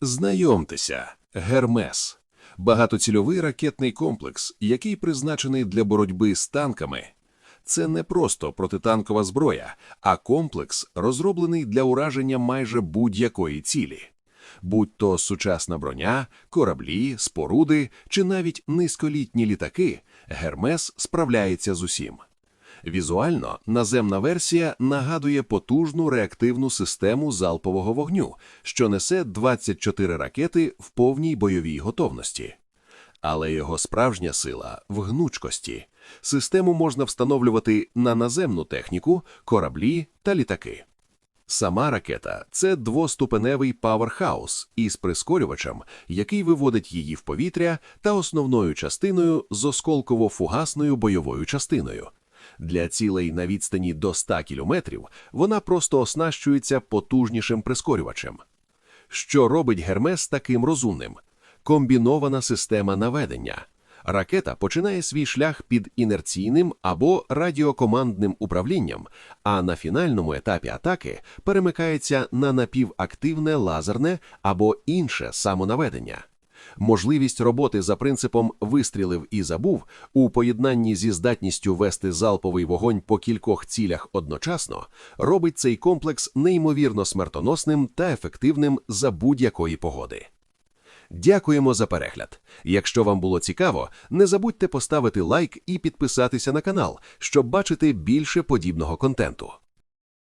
Знайомтеся, Гермес багатоцільовий ракетний комплекс, який призначений для боротьби з танками. Це не просто протитанкова зброя, а комплекс, розроблений для ураження майже будь-якої цілі. Будь то сучасна броня, кораблі, споруди чи навіть низьколітні літаки, Гермес справляється з усім. Візуально наземна версія нагадує потужну реактивну систему залпового вогню, що несе 24 ракети в повній бойовій готовності. Але його справжня сила в гнучкості. Систему можна встановлювати на наземну техніку, кораблі та літаки. Сама ракета це двоступеневий паверхаус із прискорювачем, який виводить її в повітря, та основною частиною з осколково-фугасною бойовою частиною. Для цілей на відстані до 100 кілометрів вона просто оснащується потужнішим прискорювачем. Що робить Гермес таким розумним? Комбінована система наведення. Ракета починає свій шлях під інерційним або радіокомандним управлінням, а на фінальному етапі атаки перемикається на напівактивне лазерне або інше самонаведення. Можливість роботи за принципом вистрілив і забув у поєднанні зі здатністю вести залповий вогонь по кількох цілях одночасно робить цей комплекс неймовірно смертоносним та ефективним за будь-якої погоди. Дякуємо за перегляд. Якщо вам було цікаво, не забудьте поставити лайк і підписатися на канал, щоб бачити більше подібного контенту.